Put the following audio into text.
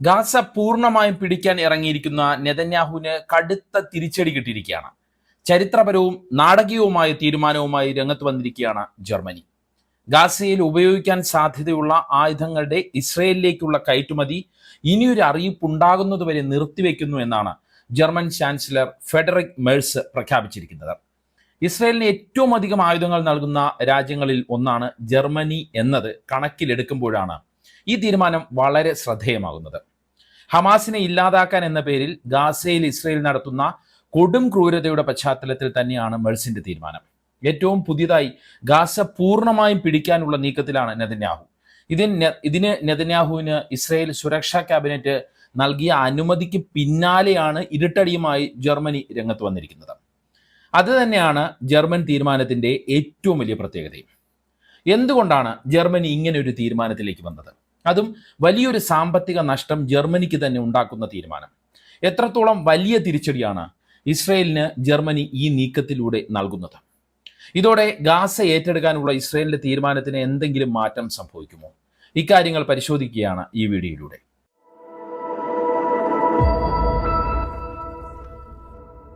Gaza പൂർണമായും പിടിക്കാൻ ഇറങ്ങിയിരിക്കുന്ന നെതന്യാഹുവിന് കടുത്ത തിരിച്ചടി കിട്ടിയിരിക്കുകയാണ്. ചരിത്രപരവും നാടകീയവുമായ തീരുമാനവുമായി രംഗത്ത് വന്നിരിക്കുകയാണ് ജർമ്മനി. ഗാസയിൽ ഉപയോഗിക്കാൻ സാധ്യതയുള്ള ആയുധങ്ങളുടെ ഇസ്രയേലിലേക്കുള്ള കയറ്റുമതി ഇനിയൊരു അറിയിപ്പുണ്ടാകുന്നതുവരെ നിർത്തിവെക്കുന്നു എന്നാണ് ജർമ്മൻ ചാൻസലർ ഫെഡറിക് മേഴ്സ് പ്രഖ്യാപിച്ചിരിക്കുന്നത്. ഇസ്രയേലിന് ഏറ്റവും അധികം ആയുധങ്ങൾ നൽകുന്ന രാജ്യങ്ങളിൽ ഒന്നാണ് ജർമ്മനി എന്നത് കണക്കിലെടുക്കുമ്പോഴാണ് ഈ തീരുമാനം വളരെ ശ്രദ്ധേയമാകുന്നത്. ഹമാസിനെ ഇല്ലാതാക്കാൻ എന്ന പേരിൽ ഗാസയിൽ ഇസ്രയേൽ നടത്തുന്ന കൊടും ക്രൂരതയുടെ പശ്ചാത്തലത്തിൽ തന്നെയാണ് മെഴ്സിന്റെ തീരുമാനം. ഏറ്റവും പുതിയതായി ഗാസ പൂർണമായും പിടിക്കാനുള്ള നീക്കത്തിലാണ് നെതന്യാഹു. ഇതിന് ഇതിന് നെതന്യാഹുവിന് ഇസ്രയേൽ സുരക്ഷാ ക്യാബിനറ്റ് നൽകിയ അനുമതിക്ക് പിന്നാലെയാണ് ഇരുട്ടടിയുമായി ജർമ്മനി രംഗത്ത് വന്നിരിക്കുന്നത്. അത് തന്നെയാണ് ജർമ്മൻ തീരുമാനത്തിന്റെ ഏറ്റവും വലിയ പ്രത്യേകതയും. എന്തുകൊണ്ടാണ് ജർമ്മനി ഇങ്ങനെ ഒരു തീരുമാനത്തിലേക്ക് വന്നത്? അതും വലിയൊരു സാമ്പത്തിക നഷ്ടം ജർമ്മനിക്ക് തന്നെ ഉണ്ടാക്കുന്ന തീരുമാനം. എത്രത്തോളം വലിയ തിരിച്ചടിയാണ് ഇസ്രയേലിന് ജർമ്മനി ഈ നീക്കത്തിലൂടെ നൽകുന്നത്? ഇതോടെ ഗാസ ഏറ്റെടുക്കാനുള്ള ഇസ്രയേലിന്റെ തീരുമാനത്തിന് എന്തെങ്കിലും മാറ്റം സംഭവിക്കുമോ? ഇക്കാര്യങ്ങൾ പരിശോധിക്കുകയാണ് ഈ വീഡിയോയിലൂടെ.